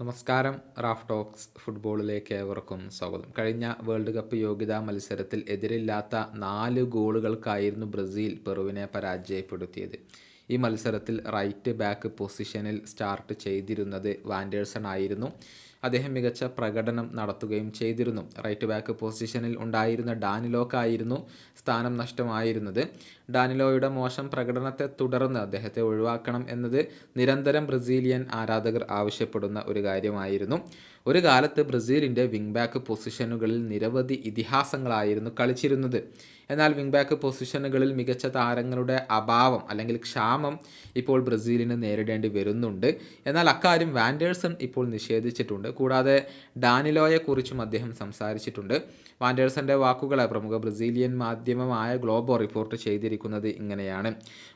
നമസ്കാരം Raf talks ഫുട്ബോളിലേക്ക് ഏവർക്കും സ്വാഗതം. കഴിഞ്ഞ വേൾഡ് കപ്പ് യോഗ്യതാ മത്സരത്തിൽ എതിരില്ലാത്ത നാല് ഗോളുകൾക്കായിരുന്നു ബ്രസീൽ പെറുവിനെ പരാജയപ്പെടുത്തിയത്. ഈ മത്സരത്തിൽ റൈറ്റ് ബാക്ക് പൊസിഷനിൽ സ്റ്റാർട്ട് ചെയ്തിരുന്നത് വാൻഡേഴ്സൺ ആയിരുന്നു. അദ്ദേഹം മികച്ച പ്രകടനം നടത്തുകയും ചെയ്തിരുന്നു. റൈറ്റ് ബാക്ക് പൊസിഷനിൽ ഉണ്ടായിരുന്ന ഡാനിലോക്കായിരുന്നു സ്ഥാനം നഷ്ടമായിരുന്നത്. ഡാനിലോയുടെ മോശം പ്രകടനത്തെ തുടർന്ന് അദ്ദേഹത്തെ ഒഴിവാക്കണം എന്നത് നിരന്തരം ബ്രസീലിയൻ ആരാധകർ ആവശ്യപ്പെടുന്ന ഒരു കാര്യമായിരുന്നു. ഒരു കാലത്ത് ബ്രസീലിന്റെ വിങ് ബാക്ക് പൊസിഷനുകളിൽ നിരവധി ഇതിഹാസങ്ങളായിരുന്നു കളിച്ചിരുന്നത്. എന്നാൽ വിങ് ബാക്ക് പൊസിഷനുകളിൽ മികച്ച താരങ്ങളുടെ അഭാവം അല്ലെങ്കിൽ ക്ഷാമം ഇപ്പോൾ ബ്രസീലിന് നേരിടേണ്ടി വരുന്നുണ്ട്. എന്നാൽ അക്കാര്യം വാൻഡേഴ്സൺ ഇപ്പോൾ നിഷേധിച്ചിട്ടുണ്ട്. കൂടാതെ ഡാനിലോയെക്കുറിച്ചും അദ്ദേഹം സംസാരിച്ചിട്ടുണ്ട്. വാൻഡേഴ്സന്റെ വാക്കുകളെ പ്രമുഖ ബ്രസീലിയൻ മാധ്യമമായ ഗ്ലോബോ റിപ്പോർട്ട് ചെയ്തിരിക്കുന്നത് ഇങ്ങനെയാണ്.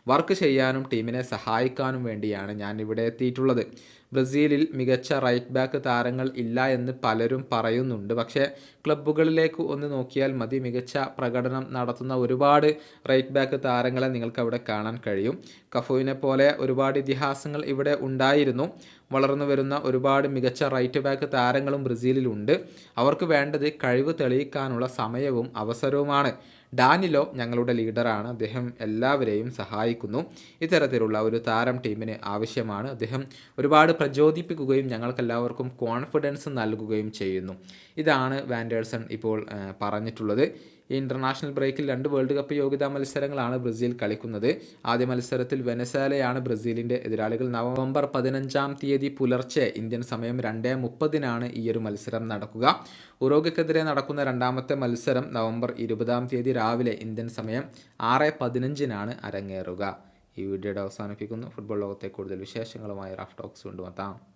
വർക്ക് ചെയ്യാനും ടീമിനെ സഹായിക്കാനും വേണ്ടിയാണ് ഞാൻ ഇവിടെ എത്തിയിട്ടുള്ളത്. ബ്രസീലിൽ മികച്ച റൈറ്റ് ബാക്ക് താരങ്ങൾ ഇല്ല എന്ന് പലരും പറയുന്നുണ്ട്. പക്ഷേ ക്ലബ്ബുകളിലേക്ക് ഒന്ന് നോക്കിയാൽ മതി. മികച്ച പ്രകടനം നടത്തുന്ന ഒരുപാട് റൈറ്റ് ബാക്ക് താരങ്ങളെ നിങ്ങൾക്ക് അവിടെ കാണാൻ കഴിയും. കഫുവിനെ പോലെ ഒരുപാട് ഇതിഹാസങ്ങൾ ഇവിടെ ഉണ്ടായിരുന്നു. വളർന്നു വരുന്ന ഒരുപാട് മികച്ച റൈറ്റ് ബാക്ക് താരങ്ങളും ബ്രസീലിലുണ്ട്. അവർക്ക് വേണ്ടത് കഴിവ് തെളിയിക്കാനുള്ള സമയവും അവസരവുമാണ്. ഡാനിലോ ഞങ്ങളുടെ ലീഡറാണ്. അദ്ദേഹം എല്ലാവരെയും സഹായിക്കുന്നു. ഇത്തരത്തിലുള്ള ഒരു താരം ടീമിന് ആവശ്യമാണ്. അദ്ദേഹം ഒരുപാട് പ്രചോദിപ്പിക്കുകയും ഞങ്ങൾക്കെല്ലാവർക്കും കോൺഫിഡൻസ് നൽകുകയും ചെയ്യുന്നു. ഇതാണ് വാൻഡേഴ്സൺ ഇപ്പോൾ പറഞ്ഞിട്ടുള്ളത്. ഈ ഇന്റർനാഷണൽ ബ്രേക്കിൽ രണ്ട് വേൾഡ് കപ്പ് യോഗ്യതാ മത്സരങ്ങളാണ് ബ്രസീൽ കളിക്കുന്നത്. ആദ്യ മത്സരത്തിൽ വെനസേലയാണ് ബ്രസീലിന്റെ എതിരാളികൾ. നവംബർ പതിനഞ്ചാം തീയതി പുലർച്ചെ ഇന്ത്യൻ സമയം രണ്ടേ മുപ്പതിനാണ് ഈ ഒരു മത്സരം നടക്കുക. ഉറോഗയ്ക്കെതിരെ നടക്കുന്ന രണ്ടാമത്തെ മത്സരം നവംബർ ഇരുപതാം തീയതി രാവിലെ ഇന്ത്യൻ സമയം ആറ് പതിനഞ്ചിനാണ് അരങ്ങേറുക. ഈ വീഡിയോയുടെ അവസാനിപ്പിക്കുന്നു. ഫുട്ബോൾ ലോകത്തെ കൂടുതൽ വിശേഷങ്ങളുമായി റാഫ് ടോക്സ് കൊണ്ടുവത്താം